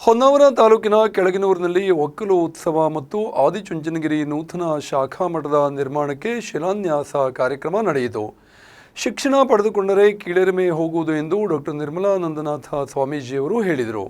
ಹೊನ್ನಾವರ ತಾಲೂಕಿನ ಕೆಳಗಿನೂರಿನಲ್ಲಿ ಒಕ್ಕಲು ಉತ್ಸವ ಮತ್ತು ಆದಿಚುಂಚನಗಿರಿ ನೂತನ ಶಾಖಾ ಮಠದ ನಿರ್ಮಾಣಕ್ಕೆ ಶಿಲಾನ್ಯಾಸ ಕಾರ್ಯಕ್ರಮ ನಡೆಯಿತು. ಶಿಕ್ಷಣ ಪಡೆದುಕೊಂಡರೆ ಕೀಳರಿಮೆ ಹೋಗುವುದು ಎಂದು ಡಾಕ್ಟರ್ ನಿರ್ಮಲಾನಂದನಾಥ ಸ್ವಾಮೀಜಿಯವರು ಹೇಳಿದರು.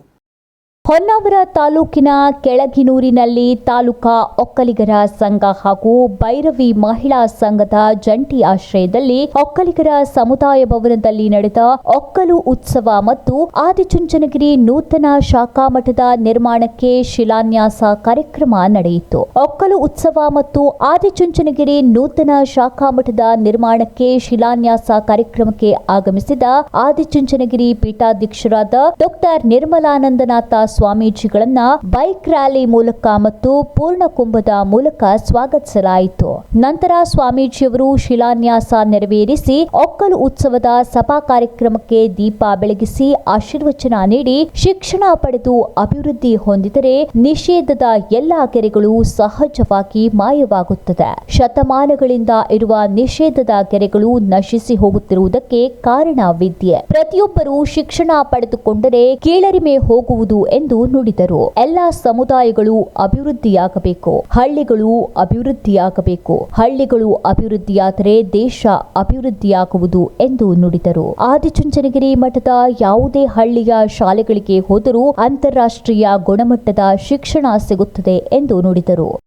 ಹೊನ್ನಾವರ ತಾಲೂಕಿನ ಕೆಳಗಿನೂರಿನಲ್ಲಿ ತಾಲೂಕಾ ಒಕ್ಕಲಿಗರ ಸಂಘ ಹಾಗೂ ಭೈರವಿ ಮಹಿಳಾ ಸಂಘದ ಜಂಟಿ ಆಶ್ರಯದಲ್ಲಿ ಒಕ್ಕಲಿಗರ ಸಮುದಾಯ ಭವನದಲ್ಲಿ ನಡೆದ ಒಕ್ಕಲು ಉತ್ಸವ ಮತ್ತು ಆದಿಚುಂಚನಗಿರಿ ನೂತನ ಶಾಖಾ ಮಠದ ನಿರ್ಮಾಣಕ್ಕೆ ಶಿಲಾನ್ಯಾಸ ಕಾರ್ಯಕ್ರಮ ನಡೆಯಿತು. ಒಕ್ಕಲು ಉತ್ಸವ ಮತ್ತು ಆದಿಚುಂಚನಗಿರಿ ನೂತನ ಶಾಖಾ ಮಠದ ನಿರ್ಮಾಣಕ್ಕೆ ಶಿಲಾನ್ಯಾಸ ಕಾರ್ಯಕ್ರಮಕ್ಕೆ ಆಗಮಿಸಿದ ಆದಿಚುಂಚನಗಿರಿ ಪೀಠಾಧ್ಯಕ್ಷರಾದ ಡಾಕ್ಟರ್ ನಿರ್ಮಲಾನಂದನಾಥ ಸ್ವಾಮೀಜಿಗಳನ್ನ ಬೈಕ್ ರ್ಯಾಲಿ ಮೂಲಕ ಮತ್ತು ಪೂರ್ಣ ಕುಂಭದ ಮೂಲಕ ಸ್ವಾಗತಿಸಲಾಯಿತು. ನಂತರ ಸ್ವಾಮೀಜಿಯವರು ಶಿಲಾನ್ಯಾಸ ನೆರವೇರಿಸಿ ಒಕ್ಕಲು ಉತ್ಸವದ ಸಭಾ ಕಾರ್ಯಕ್ರಮಕ್ಕೆ ದೀಪ ಬೆಳಗಿಸಿ ಆಶೀರ್ವಚನ ನೀಡಿ ಶಿಕ್ಷಣ ಪಡೆದು ಅಭಿವೃದ್ಧಿ ಹೊಂದಿದರೆ ನಿಷೇಧದ ಎಲ್ಲಾ ಕೆರೆಗಳು ಸಹಜವಾಗಿ ಮಾಯವಾಗುತ್ತದೆ. ಶತಮಾನಗಳಿಂದ ಇರುವ ನಿಷೇಧದ ಕೆರೆಗಳು ನಶಿಸಿ ಹೋಗುತ್ತಿರುವುದಕ್ಕೆ ಕಾರಣ ವಿದ್ಯೆ ಪ್ರತಿಯೊಬ್ಬರು ಶಿಕ್ಷಣ ಪಡೆದುಕೊಂಡರೆ ಕೀಳರಿಮೆ ಹೋಗುವುದು ಎಂದು ನುಡಿದರು. ಎಲ್ಲ ಸಮುದಾಯಗಳು ಅಭಿವೃದ್ಧಿಯಾಗಬೇಕು. ಹಳ್ಳಿಗಳು ಅಭಿವೃದ್ಧಿಯಾಗಬೇಕು. ಹಳ್ಳಿಗಳು ಅಭಿವೃದ್ಧಿಯಾದರೆ ದೇಶ ಅಭಿವೃದ್ಧಿಯಾಗುವುದು ಎಂದು ನುಡಿದರು. ಆದಿಚುಂಚನಗಿರಿ ಮಠದ ಯಾವುದೇ ಹಳ್ಳಿಯ ಶಾಲೆಗಳಿಗೆ ಹೋದರೂ ಅಂತಾರಾಷ್ಟ್ರೀಯ ಗುಣಮಟ್ಟದ ಶಿಕ್ಷಣ ಸಿಗುತ್ತದೆ ಎಂದು ನುಡಿದರು.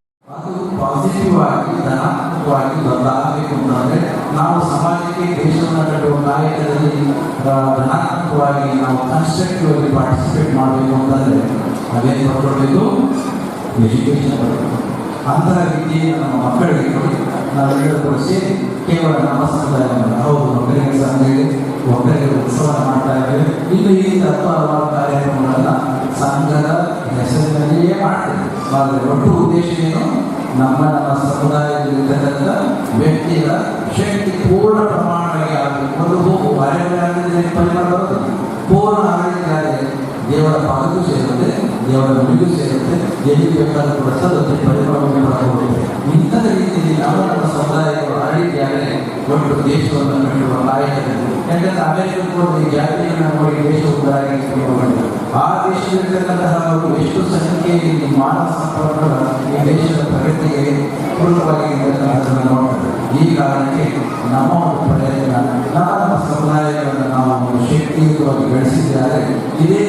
ನಾವು ಸಮಾಜಕ್ಕೆ ದೇಶವನ್ನು ಕಟ್ಟುವ ಕಾರ್ಯದಲ್ಲಿ ಧನಾತ್ಮಕವಾಗಿ ನಾವು ಕನ್ಸ್ಟ್ರಕ್ಟಿವ್ ಆಗಿ ಪಾರ್ಟಿಸಿಪೇಟ್ ಮಾಡಬೇಕು ಅಂತಂದರೆ ಅದೇನು ಪಡ್ಕೊಳ್ಬೇಕು? ಪಡ್ಕೊಳ್ಬೇಕು. ಅಂತಹ ರೀತಿಯಲ್ಲಿ ನಮ್ಮ ಮಕ್ಕಳಿಗೆ ನಾವು ಸೇರಿ ಕೇವಲ ನಮ್ಮ ಸಮುದಾಯವನ್ನು ಹೌದು ಒಕ್ಕಲಿಗರ ಸಂಘದಲ್ಲಿ ಒಕ್ಕಲಿಗರ ಉತ್ಸವ ಮಾಡ್ತಾ ಇದ್ದೇವೆ ಇನ್ನು ಈ ತತ್ವವಾದ ಕಾರ್ಯಕ್ರಮಗಳನ್ನು ಸಂಘದ ಹೆಸರಿನಲ್ಲಿಯೇ ಮಾಡ್ತೇವೆ ಆದರೆ ಒಟ್ಟು ಉದ್ದೇಶ ಏನು ನಮ್ಮ ನಮ್ಮ ಸಮುದಾಯದಲ್ಲಿರ್ತಕ್ಕಂಥ ವ್ಯಕ್ತಿಗಳ ಶಕ್ತಿ ಪೂರ್ಣ ಪ್ರಮಾಣವಾಗಿ ಆಗಬೇಕು ಒಂದು ಹೋಗು ಕಾರ್ಯಕ್ರಮದಲ್ಲಿ ಪರಿಣಾಮ ಬರುತ್ತೆ ಪೂರ್ಣ ಆಗಿದ್ದಾರೆ ದೇವರ ಪಾದಕ್ಕೂ ಸೇರುತ್ತೆ ದೇವರ ನಮಗೂ ಸೇರುತ್ತೆ ಎಲ್ಲಿ ಬೇಕಾದರೂ ಪ್ರಸಾದಕ್ಕೆ ಸಲ್ಲುತ್ತೆ ಮಾಡಬಹುದು ಪಡೆದುಕೊಳ್ಳುತ್ತೆ ರೀತಿಯಲ್ಲಿ ನಮ್ಮ ನಮ್ಮ ಸಮುದಾಯಗಳು ಆ ಒಟ್ಟು ದೇಶವನ್ನು ಕಟ್ಟುವ ನಾಯಕರು ಯಾಕಂದ್ರೆ ಅಮೆರಿಕ ಕೂಡ ಜಾತಿಯನ್ನು ನೋಡಿ ದೇಶ ಉದಾಹರಣೆ ಮಾಡಿದ್ರು. ಆ ದೇಶದಲ್ಲಿರ್ತಕ್ಕಂತಹ ಅವರು ಎಷ್ಟು ಸಂಖ್ಯೆಯಲ್ಲಿ ಮಾನವ ಈ ದೇಶದ ಪ್ರಗತಿಗೆ ಪೂರ್ಣವಾಗಿ ಇರ್ತಕ್ಕಂಥದ್ದನ್ನು ನೋಡ್ತಾರೆ. ಈ ಕಾರಣಕ್ಕೆ ನಮ್ಮ ಪ್ರಯತ್ನ, ನಮ್ಮ ಸಮುದಾಯಗಳನ್ನು ನಾವು ಶಕ್ತಿಯುತವಾಗಿ ಬೆಳೆಸಿದ್ದಾರೆ. ಇದೇ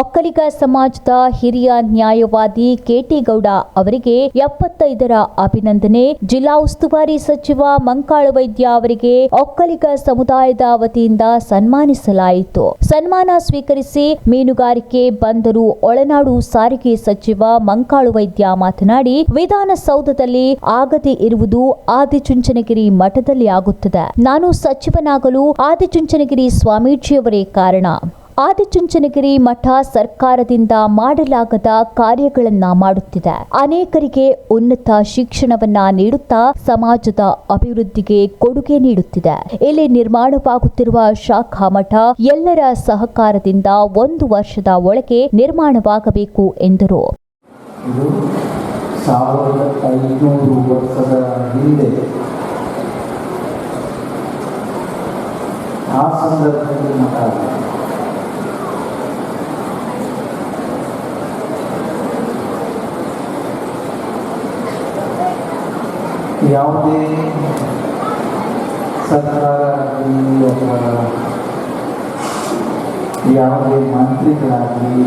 ಒಕ್ಕಲಿಗ ಸಮಾಜದ ಹಿರಿಯ ನ್ಯಾಯವಾದಿ ಕೆಟಿಗೌಡ ಅವರಿಗೆ ಎಪ್ಪತ್ತೈದರ ಅಭಿನಂದನೆ. ಜಿಲ್ಲಾ ಉಸ್ತುವಾರಿ ಸಚಿವ ಮಂಕಾಳ ವೈದ್ಯ ಅವರಿಗೆ ಒಕ್ಕಲಿಗ ಸಮುದಾಯದ ವತಿಯಿಂದ ಸನ್ಮಾನಿಸಲಾಯಿತು. ಸನ್ಮಾನ ಸ್ವೀಕರಿಸಿ ಮೀನುಗಾರಿಕೆ ಬಂದರು. ಒಳನಾಡು ಸಾರಿಗೆ ಸಚಿವ ಮಂಕಾಳು ವೈದ್ಯ ಮಾತನಾಡಿ, ವಿಧಾನಸೌಧದಲ್ಲಿ ಆಗದೆ ಇರುವುದು ಆದಿಚುಂಚನಗಿರಿ ಮಠದಲ್ಲಿ ಆಗುತ್ತದೆ. ನಾನು ಸಚಿವನಾಗಲು ಆದಿಚುಂಚನಗಿರಿ ಸ್ವಾಮೀಜಿಯವರೇ ಕಾರಣ. ಆದಿಚುಂಚನಗಿರಿ ಮಠ ಸರ್ಕಾರದಿಂದ ಮಾಡಲಾಗದ ಕಾರ್ಯಗಳನ್ನ ಮಾಡುತ್ತಿದೆ. ಅನೇಕರಿಗೆ ಉನ್ನತ ಶಿಕ್ಷಣವನ್ನ ನೀಡುತ್ತಾ ಸಮಾಜದ ಅಭಿವೃದ್ಧಿಗೆ ಕೊಡುಗೆ ನೀಡುತ್ತಿದೆ. ಇಲ್ಲಿ ನಿರ್ಮಾಣವಾಗುತ್ತಿರುವ ಶಾಖಾ ಮಠ ಎಲ್ಲರ ಸಹಕಾರದಿಂದ ಒಂದು ವರ್ಷದ ಒಳಗೆ ನಿರ್ಮಾಣವಾಗಬೇಕು ಎಂದರು. ಆ ಸಂದರ್ಭದಲ್ಲಿ ಮಠ ಯಾವುದೇ ಸರ್ಕಾರ ಅಥವಾ ಯಾವುದೇ ಮಂತ್ರಿಗಳಾಗಲಿ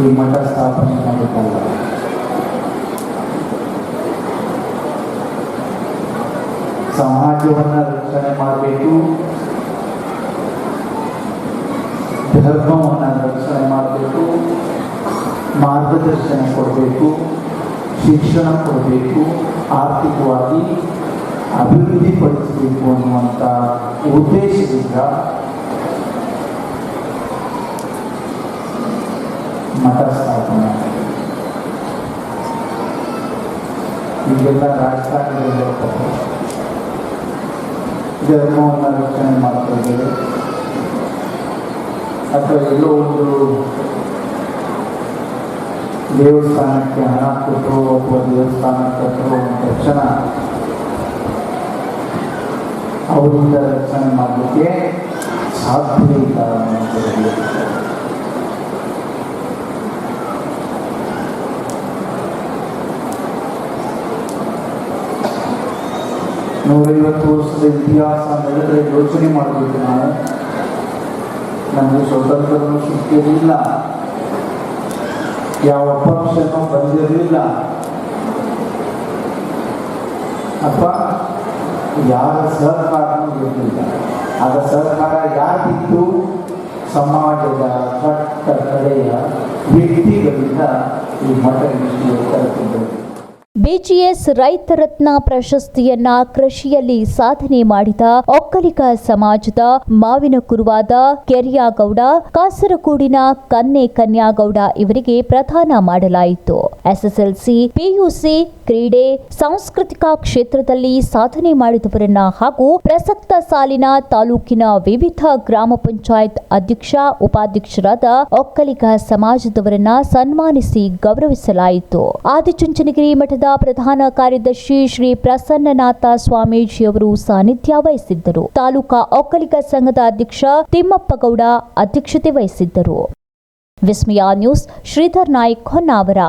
ಈ ಮಠ ಸ್ಥಾಪನೆ ಮಾಡಬೇಕಲ್ಲ? ಸಮಾಜವನ್ನು ರಕ್ಷಣೆ ಮಾಡಬೇಕು. ಧರ್ಮವನ್ನು ರಕ್ಷಣೆ ಮಾಡಬೇಕು. ಮಾರ್ಗದರ್ಶನ ಕೊಡಬೇಕು. ಶಿಕ್ಷಣ ಕೊಡಬೇಕು ಆರ್ಥಿಕವಾಗಿ ಅಭಿವೃದ್ಧಿಪಡಿಸಬೇಕು ಅನ್ನುವಂಥ ಉದ್ದೇಶದಿಂದ ಮಠ ಸ್ಥಾಪನೆ ಈಗೆಲ್ಲ ರಾಜಕಾರಣಿಗಳು ಹೇಳ್ತಾರೆ ಧರ್ಮವನ್ನು ರಕ್ಷಣೆ ಮಾಡ್ತಾ ಇದ್ದಾರೆ ಅಥವಾ ಎಲ್ಲೋ ಒಂದು ದೇವಸ್ಥಾನಕ್ಕೆ ಹಣ ಕೊಟ್ಟರು ಅಥವಾ ದೇವಸ್ಥಾನಕ್ಕೆ ತರುವ ತಕ್ಷಣ ಅವರಿಂದ ರಕ್ಷಣೆ ಮಾಡಲಿಕ್ಕೆ ಸಾಧ್ಯ ಇಲ್ಲ ನೂರೈವತ್ತು ವರ್ಷದ ಇತಿಹಾಸ ಹೇಳಿದ್ರೆ ಯೋಚನೆ ಮಾಡಬೇಕು ನಾವು ನಮಗೆ ಸ್ವತಂತ್ರನೂ ಸಿಕ್ಕಿರಲಿಲ್ಲ ಯಾವ ಪಕ್ಷನೂ ಬಂದಿರಲಿಲ್ಲ. ಅಥವಾ ಯಾರ ಸಹಕಾರನೂ ಇರಲಿಲ್ಲ. ಆಗ ಸಹಕಾರ ಯಾರಿತ್ತು ಸಮಾಜದ ಕಟ್ಟ ಕಡೆಯ ವ್ಯಕ್ತಿಗಳಿಂದ ಈ ಮಠ ಬಿಜಿಎಸ್ ರೈತ ರತ್ನ ಪ್ರಶಸ್ತಿಯನ್ನ ಕೃಷಿಯಲ್ಲಿ ಸಾಧನೆ ಮಾಡಿದ ಒಕ್ಕಲಿಗ ಸಮಾಜದ ಮಾವಿನ ಕುರುವಾದ ಕೆರಿಯಾಗೌಡ, ಕಾಸರಗೋಡಿನ ಕನ್ನೆ ಕನ್ಯಾಗೌಡ ಇವರಿಗೆ ಪ್ರದಾನ ಮಾಡಲಾಯಿತು. ಎಸ್ಎಸ್ಎಲ್ಸಿ, ಪಿಯುಸಿ ಕ್ರೀಡೆ, ಸಾಂಸ್ಕೃತಿಕ ಕ್ಷೇತ್ರದಲ್ಲಿ ಸಾಧನೆ ಮಾಡಿದವರನ್ನ ಹಾಗೂ ಪ್ರಸಕ್ತ ಸಾಲಿನ ತಾಲೂಕಿನ ವಿವಿಧ ಗ್ರಾಮ ಪಂಚಾಯತ್ ಅಧ್ಯಕ್ಷ, ಉಪಾಧ್ಯಕ್ಷರಾದ ಒಕ್ಕಲಿಗ ಸಮಾಜದವರನ್ನ ಸನ್ಮಾನಿಸಿ ಗೌರವಿಸಲಾಯಿತು. ಆದಿಚುಂಚನಗಿರಿ ಮಠದ ಪ್ರಧಾನ ಕಾರ್ಯದರ್ಶಿ ಶ್ರೀ ಪ್ರಸನ್ನನಾಥ ಸ್ವಾಮೀಜಿಯವರು ಸಾನ್ನಿಧ್ಯ ವಹಿಸಿದ್ದರು. ತಾಲೂಕಾ ಒಕ್ಕಲಿಗ ಸಂಘದ ಅಧ್ಯಕ್ಷ ತಿಮ್ಮಪ್ಪಗೌಡ ಅಧ್ಯಕ್ಷತೆ ವಹಿಸಿದ್ದರು. ವಿಸ್ಮಯ ನ್ಯೂಸ್ ಶ್ರೀಧರ್ ನಾಯ್ಕ್ ಹೊನ್ನಾವರ.